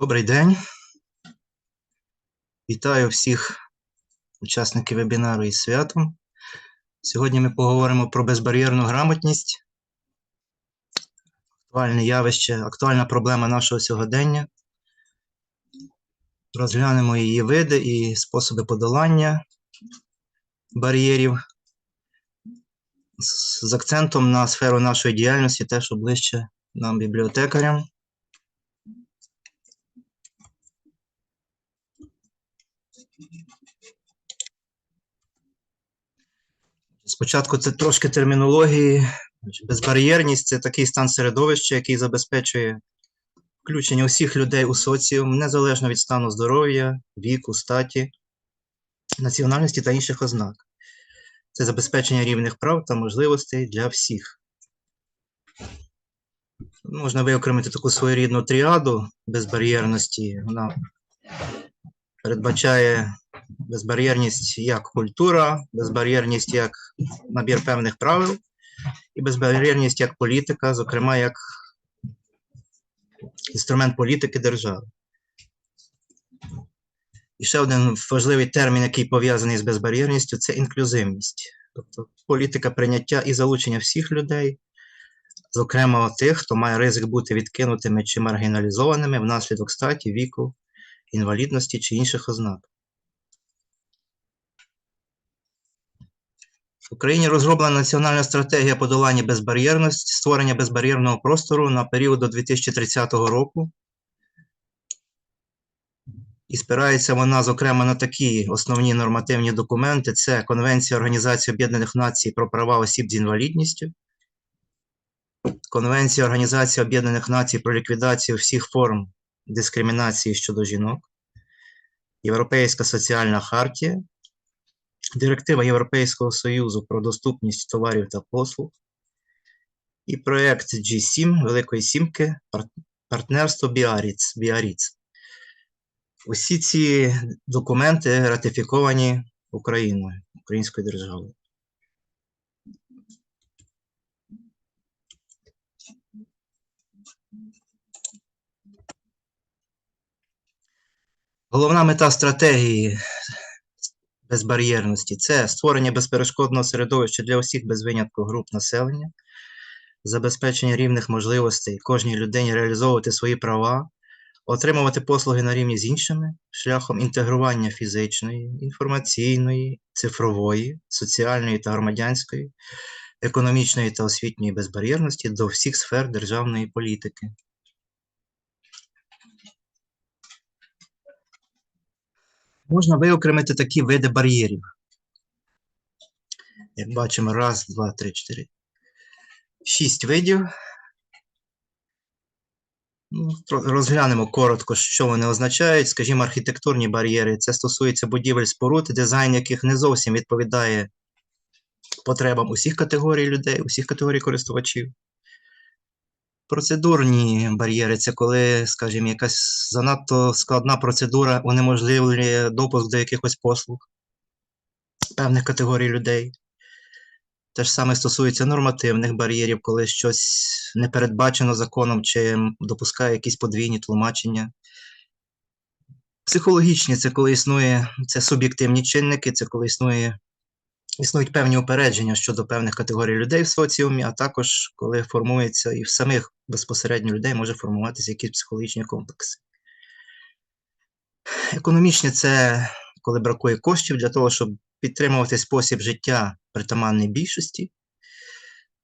Добрий день. Вітаю всіх учасників вебінару із святом. Сьогодні ми поговоримо про безбар'єрну грамотність, актуальне явище, актуальна проблема нашого сьогодення. Розглянемо її види і способи подолання бар'єрів з акцентом на сферу нашої діяльності, те, що ближче нам, бібліотекарям. Спочатку це трошки термінології. Безбар'єрність це такий стан середовища, який забезпечує включення усіх людей у соціум, незалежно від стану здоров'я, віку, статі, національності та інших ознак. Це забезпечення рівних прав та можливостей для всіх. Можна виокремити таку своєрідну тріаду безбар'єрності. Вона передбачає безбар'єрність як культура, безбар'єрність як набір певних правил, і безбар'єрність як політика, зокрема, як інструмент політики держави. І ще один важливий термін, який пов'язаний з безбар'єрністю, це інклюзивність. Тобто політика прийняття і залучення всіх людей, зокрема тих, хто має ризик бути відкинутими чи маргіналізованими внаслідок статі, віку, інвалідності чи інших ознак. В Україні розроблена національна стратегія подолання безбар'єрності, створення безбар'єрного простору на період до 2030 року. І спирається вона, зокрема, на такі основні нормативні документи: це Конвенція Організації Об'єднаних Націй про права осіб з інвалідністю, Конвенція Організації Об'єднаних Націй про ліквідацію всіх форм дискримінації щодо жінок, Європейська соціальна хартія, Директива Європейського Союзу про доступність товарів та послуг і проєкт G7 Великої Сімки партнерство Біаріц. Біаріц. Усі ці документи ратифіковані Україною, Українською державою. Головна мета стратегії безбар'єрності це створення безперешкодного середовища для усіх без винятку груп населення, забезпечення рівних можливостей кожній людині реалізовувати свої права, отримувати послуги на рівні з іншими шляхом інтегрування фізичної, інформаційної, цифрової, соціальної та громадянської, економічної та освітньої безбар'єрності до всіх сфер державної політики. Можна виокремити такі види бар'єрів. Як бачимо, раз, два, три, чотири. Шість видів. Ну, розглянемо коротко, що вони означають. Скажімо, архітектурні бар'єри. Це стосується будівель споруд, дизайн яких не зовсім відповідає потребам усіх категорій людей, усіх категорій користувачів. Процедурні бар'єри це коли, скажімо, якась занадто складна процедура унеможливлює допуск до якихось послуг певних категорій людей. Те ж саме стосується нормативних бар'єрів, коли щось не передбачено законом чи допускає якісь подвійні тлумачення. Психологічні це коли існує це суб'єктивні чинники, це коли існує, існують певні упередження щодо певних категорій людей в соціумі, а також коли формується і в самих безпосередньо людей може формуватися якісь психологічні комплекси. Економічні це коли бракує коштів для того, щоб підтримувати спосіб життя притаманної більшості.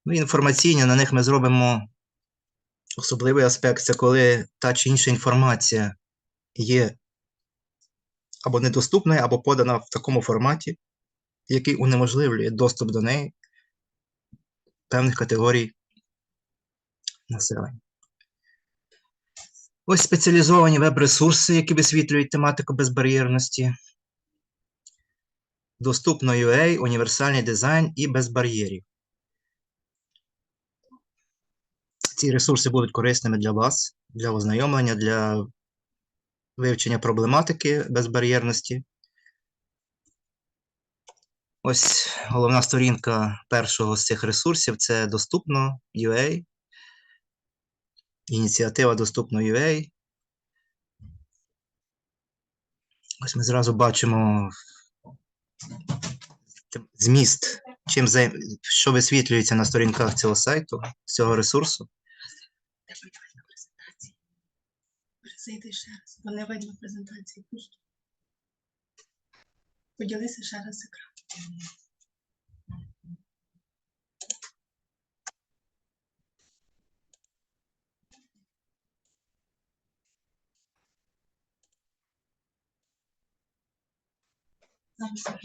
Ну, інформаційні, на них ми зробимо особливий аспект, це коли та чи інша інформація є або недоступною, або подана в такому форматі, який унеможливлює доступ до неї певних категорій населення. Ось спеціалізовані веб-ресурси, які висвітлюють тематику безбар'єрності. Доступно UA, універсальний дизайн і без бар'єрів. Ці ресурси будуть корисними для вас, для ознайомлення, для вивчення проблематики безбар'єрності. Ось головна сторінка першого з цих ресурсів це доступно UA. Ініціатива доступно UA. Ось ми зразу бачимо зміст, чим займ... що висвітлюється на сторінках цього сайту, цього ресурсу. Зайди ще раз, бо не видно презентації пусто. Поділися ще раз екран. Зараз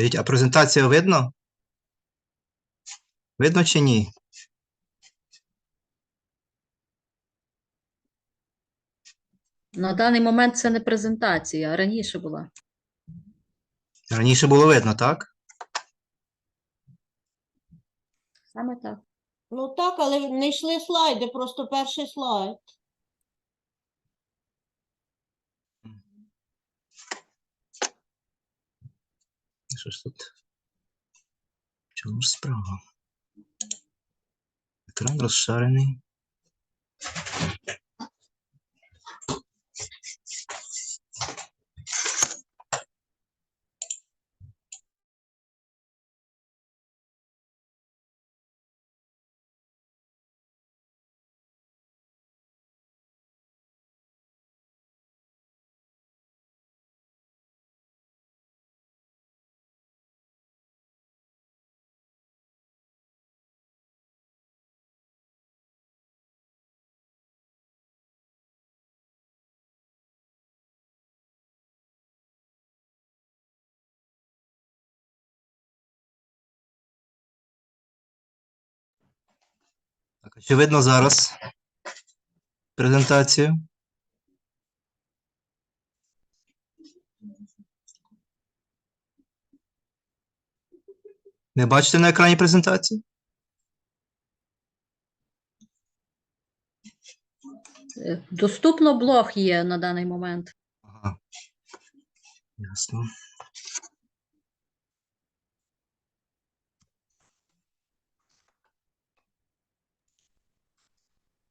Скажіть, а презентацію видно? Видно чи ні? На даний момент це не презентація, а раніше була. Раніше було видно, так? Саме так. Ну так, але не йшли слайди, просто перший слайд. Що ж тут? В чому ж справа? Екран розшарений. Так, чи видно зараз презентацію? Не бачите на екрані презентацію? Е, Доступно блог є на даний момент. Ага. Ясно.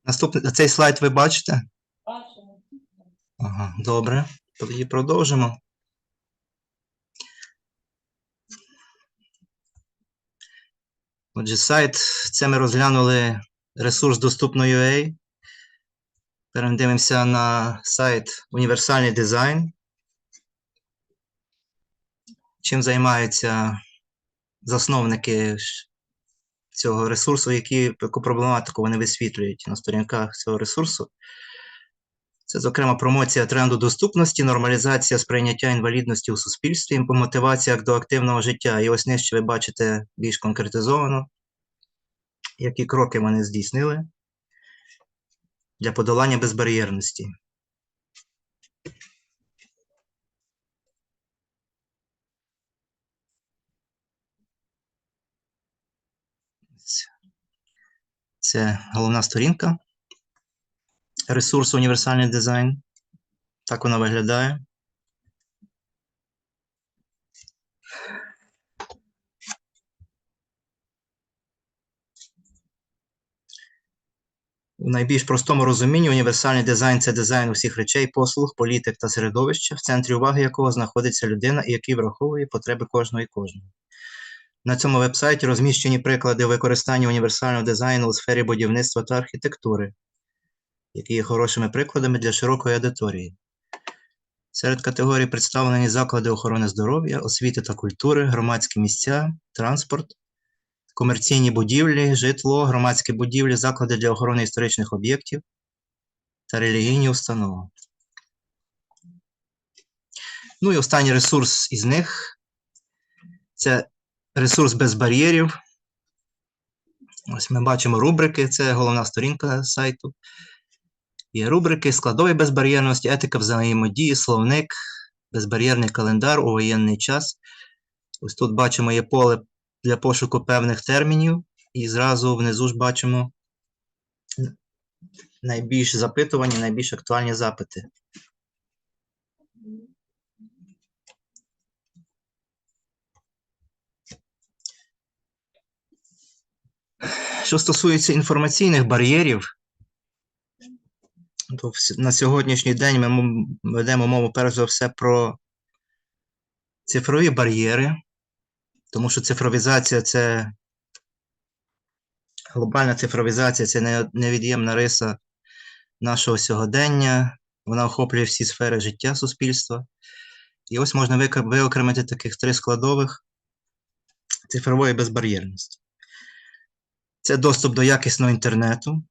Наступний цей слайд ви бачите? Бачимо. Ага, добре. Тоді продовжимо. Отже, сайт, це ми розглянули ресурс доступно.ua. Передивимося на сайт Універсальний дизайн. Чим займаються засновники цього ресурсу, які, яку проблематику вони висвітлюють на сторінках цього ресурсу. Це, зокрема, промоція тренду доступності, нормалізація сприйняття інвалідності у суспільстві, мотивація до активного життя. І ось нижче ви бачите більш конкретизовано, які кроки вони здійснили для подолання безбар'єрності. Це головна сторінка ресурсу універсальний дизайн. Так вона виглядає. У найбільш простому розумінні універсальний дизайн це дизайн усіх речей, послуг, політик та середовища, в центрі уваги якого знаходиться людина і який враховує потреби кожного і кожного. На цьому вебсайті розміщені приклади використання універсального дизайну у сфері будівництва та архітектури, які є хорошими прикладами для широкої аудиторії. Серед категорій представлені заклади охорони здоров'я, освіти та культури, громадські місця, транспорт, комерційні будівлі, житло, громадські будівлі, заклади для охорони історичних об'єктів та релігійні установи. Ну і останній ресурс із них це ресурс без бар'єрів. Ось ми бачимо рубрики, це головна сторінка сайту. Є рубрики складові безбар'єрності, етика взаємодії, словник, безбар'єрний календар у воєнний час. Ось тут бачимо є поле для пошуку певних термінів, і зразу внизу ж бачимо найбільш запитувані, найбільш актуальні запити. Що стосується інформаційних бар'єрів, то на сьогоднішній день ми ведемо мову перш за все про цифрові бар'єри, тому що цифровізація це глобальна цифровізація це невід'ємна риса нашого сьогодення, вона охоплює всі сфери життя суспільства. І ось можна виокремити таких три складових цифрової безбар'єрності. Це доступ до якісного інтернету,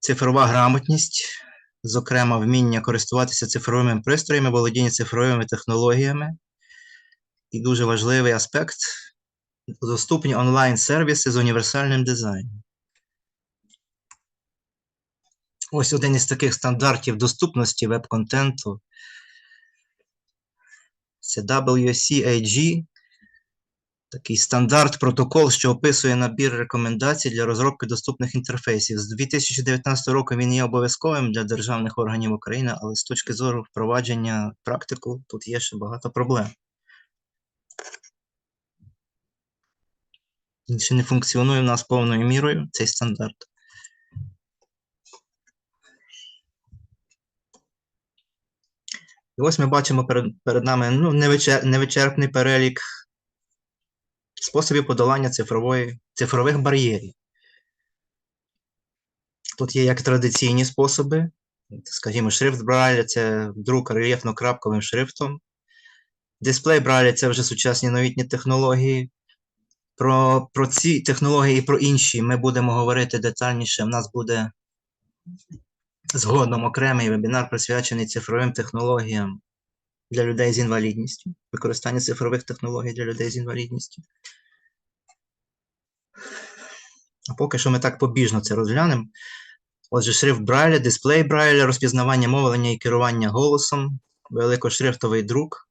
цифрова грамотність, зокрема, вміння користуватися цифровими пристроями, володіння цифровими технологіями. І дуже важливий аспект доступні онлайн-сервіси з універсальним дизайном. Ось один із таких стандартів доступності веб-контенту. Це WCAG, такий стандарт протокол, що описує набір рекомендацій для розробки доступних інтерфейсів. З 2019 року він є обов'язковим для державних органів України, але з точки зору впровадження практику тут є ще багато проблем. Він ще не функціонує в нас повною мірою, цей стандарт. І ось ми бачимо перед, перед нами ну, невичерпний перелік способів подолання цифрової, цифрових бар'єрів. Тут є як традиційні способи, скажімо, шрифт Брайля це друк рельєфно-крапковим шрифтом. Дисплей Брайля це вже сучасні новітні технології. Про, про ці технології і про інші ми будемо говорити детальніше. У нас буде згодом окремий вебінар, присвячений цифровим технологіям для людей з інвалідністю, використання цифрових технологій для людей з інвалідністю. А поки що ми так побіжно це розглянемо. Отже, шрифт Брайля, дисплей Брайля, розпізнавання мовлення і керування голосом, великошрифтовий друк,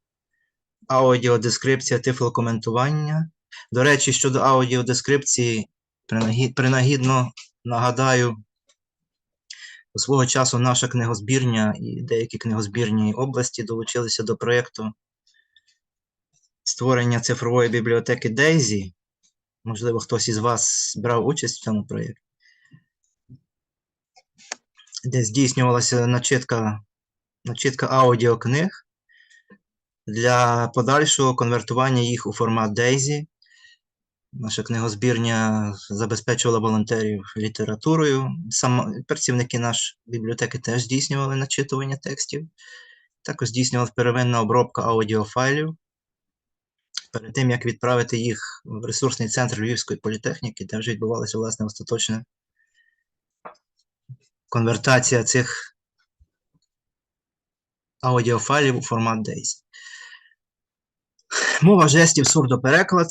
аудіодескрипція, тифлокоментування. До речі, щодо аудіодескрипції, принагідно нагадаю, свого часу наша книгозбірня і деякі книгозбірні області долучилися до проєкту створення цифрової бібліотеки Дейзі. Можливо, хтось із вас брав участь в цьому проєкті, де здійснювалася начитка, начитка аудіокниг для подальшого конвертування їх у формат Дейзі. Наша книгозбірня забезпечувала волонтерів літературою. Сам працівники нашої бібліотеки теж здійснювали начитування текстів. Також здійснювалася первинна обробка аудіофайлів. Перед тим, як відправити їх в ресурсний центр Львівської політехніки, де вже відбувалася власне остаточна конвертація цих аудіофайлів у формат DAISY. Мова жестів, сурдопереклад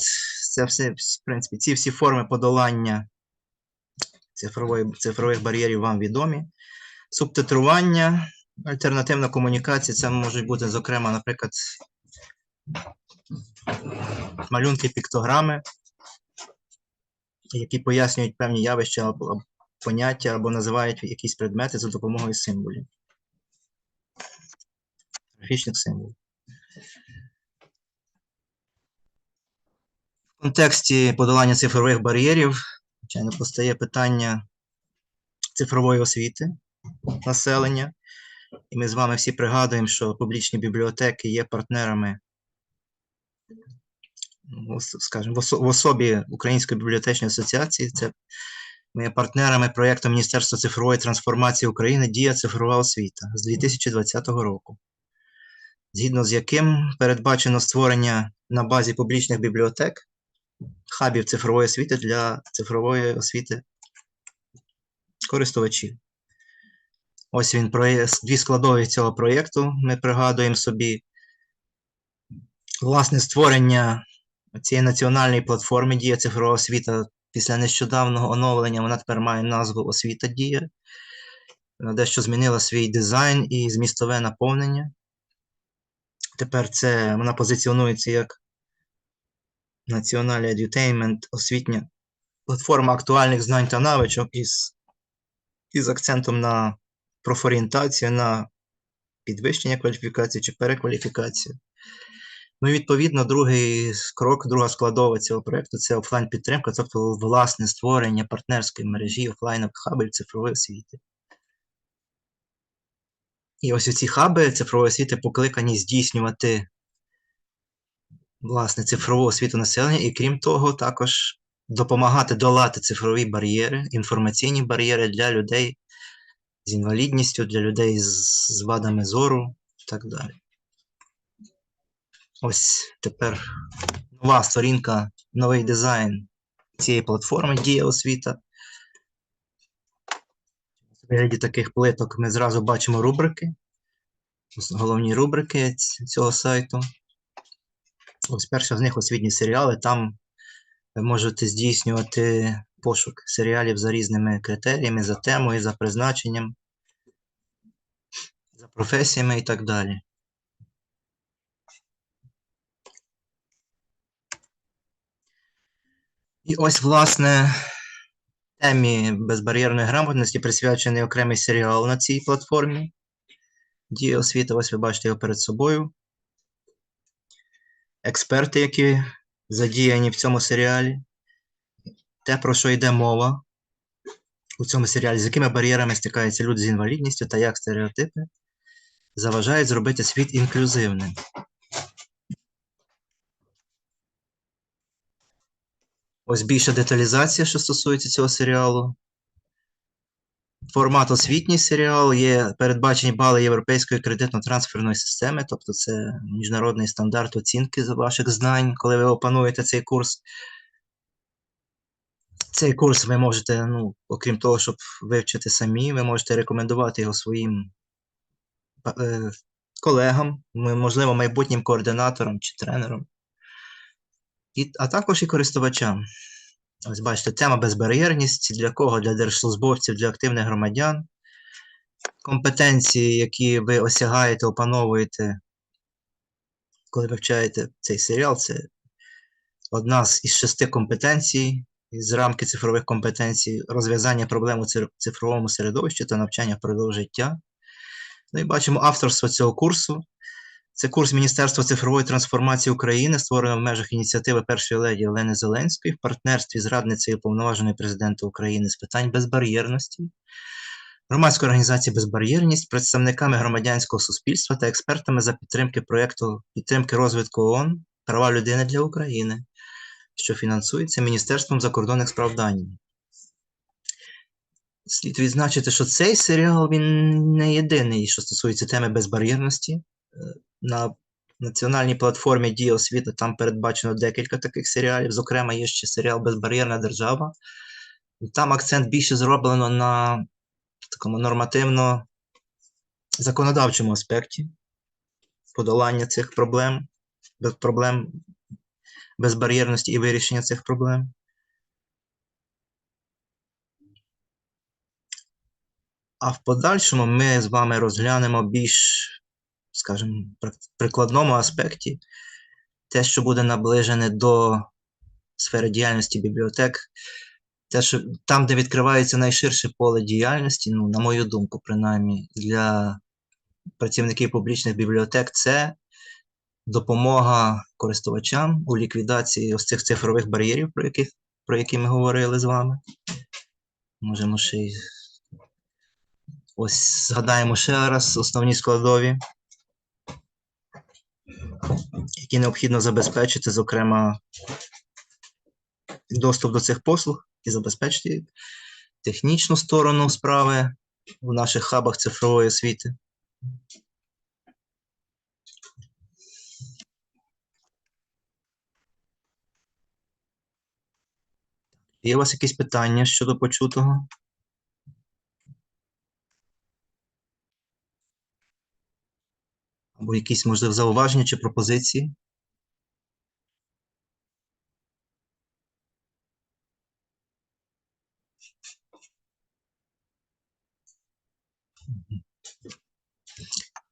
це все, в принципі, ці всі форми подолання цифрової, цифрових бар'єрів вам відомі. Субтитрування, альтернативна комунікація, це можуть бути, зокрема, наприклад, малюнки, піктограми, які пояснюють певні явища або поняття, або називають якісь предмети за допомогою символів. Графічних символів. Контексті подолання цифрових бар'єрів, звичайно, постає питання цифрової освіти населення. І ми з вами всі пригадуємо, що публічні бібліотеки є партнерами, ну, скажімо, в особі Української бібліотечної асоціації. Це ми є партнерами проєкту Міністерства цифрової трансформації України Дія цифрова освіта з 2020 року, згідно з яким передбачено створення на базі публічних бібліотек хабів цифрової освіти для цифрової освіти користувачів. Ось він дві складові цього проєкту. Ми пригадуємо собі власне створення цієї національної платформи Дія цифрова освіта після нещодавнього оновлення. Вона тепер має назву Освіта Дія. Вона дещо змінила свій дизайн і змістове наповнення. Тепер це вона позиціонується як Національний едютеймент, освітня платформа актуальних знань та навичок із, із акцентом на профорієнтацію, на підвищення кваліфікації чи перекваліфікацію. Ну і відповідно, другий крок, друга складова цього проєкту це офлайн підтримка, тобто власне створення партнерської мережі офлайнових хабів цифрової освіти. І ось ці хаби цифрової освіти покликані здійснювати власне цифрову освіту населення, і крім того, також допомагати долати цифрові бар'єри, інформаційні бар'єри для людей з інвалідністю, для людей з вадами зору і так далі. Ось тепер нова сторінка, новий дизайн цієї платформи Дія освіта. У вигляді таких плиток ми зразу бачимо рубрики, головні рубрики цього сайту. Ось перша з них освітні серіали. Там ви можете здійснювати пошук серіалів за різними критеріями, за темою, за призначенням, за професіями і так далі. І ось, власне, темі безбар'єрної грамотності присвячений окремий серіал на цій платформі. Дія освіта, ось ви бачите його перед собою. Експерти, які задіяні в цьому серіалі. Те, про що йде мова у цьому серіалі, з якими бар'єрами стикаються люди з інвалідністю та як стереотипи заважають зробити світ інклюзивним. Ось більша деталізація, що стосується цього серіалу. Формат освітній серіал є передбачені бали Європейської кредитно-трансферної системи, тобто це міжнародний стандарт оцінки ваших знань, коли ви опануєте цей курс. Цей курс ви можете, ну, окрім того, щоб вивчити самі, ви можете рекомендувати його своїм е, колегам, можливо, майбутнім координаторам чи тренерам, і, а також і користувачам. Ось бачите, тема безбар'єрність для кого? Для держслужбовців, для активних громадян. Компетенції, які ви осягаєте, опановуєте, коли вивчаєте цей серіал, це одна з із шести компетенцій з рамки цифрових компетенцій, розв'язання проблем у цифровому середовищі та навчання впродовж життя. Ну і бачимо авторство цього курсу. Це курс Міністерства цифрової трансформації України, створений в межах ініціативи першої леді Олени Зеленської в партнерстві з радницею повноваженої президента України з питань безбар'єрності, громадської організації Безбар'єрність, представниками громадянського суспільства та експертами за підтримки проєкту підтримки розвитку ООН Права людини для України, що фінансується Міністерством закордонних справ Данії. Слід відзначити, що цей серіал він не єдиний, що стосується теми безбар'єрності. Е, На національній платформі Дія освіта там передбачено декілька таких серіалів. Зокрема, є ще серіал Безбар'єрна держава. Там акцент більше зроблено на такому нормативно законодавчому аспекті подолання цих проблем, проблем безбар'єрності і вирішення цих проблем. А в подальшому ми з вами розглянемо більш, скажімо, прикладному аспекті те, що буде наближене до сфери діяльності бібліотек, те, що там, де відкривається найширше поле діяльності, ну, на мою думку, принаймні, для працівників публічних бібліотек, це допомога користувачам у ліквідації ось цих цифрових бар'єрів, про, яких, про які ми говорили з вами. Можемо ще й Ось згадаємо ще раз основні складові, які необхідно забезпечити, зокрема, доступ до цих послуг і забезпечити технічну сторону справи в наших хабах цифрової освіти. Є у вас якісь питання щодо почутого? Або якісь, можливо, зауваження чи пропозиції?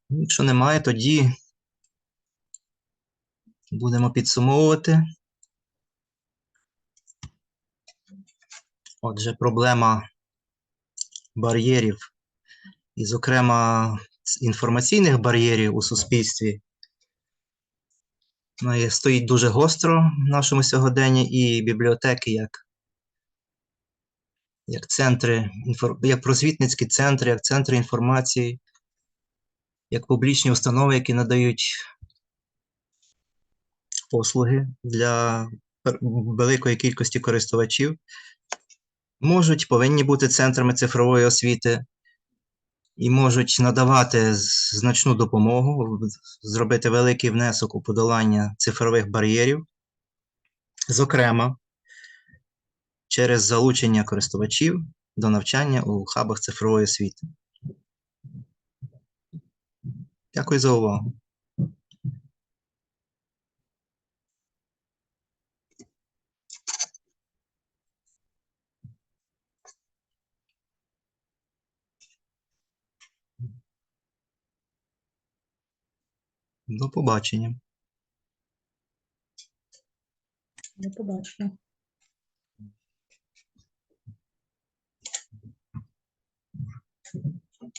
Якщо немає, тоді будемо підсумовувати. Отже, проблема бар'єрів, і, зокрема, інформаційних бар'єрів у суспільстві. Стоїть дуже гостро в нашому сьогоденні, і бібліотеки як, як центри, як просвітницькі центри, як центри інформації, як публічні установи, які надають послуги для великої кількості користувачів, можуть, повинні бути центрами цифрової освіти і можуть надавати значну допомогу, зробити великий внесок у подолання цифрових бар'єрів, зокрема, через залучення користувачів до навчання у хабах цифрової освіти. Дякую за увагу. До побачення. До побачення.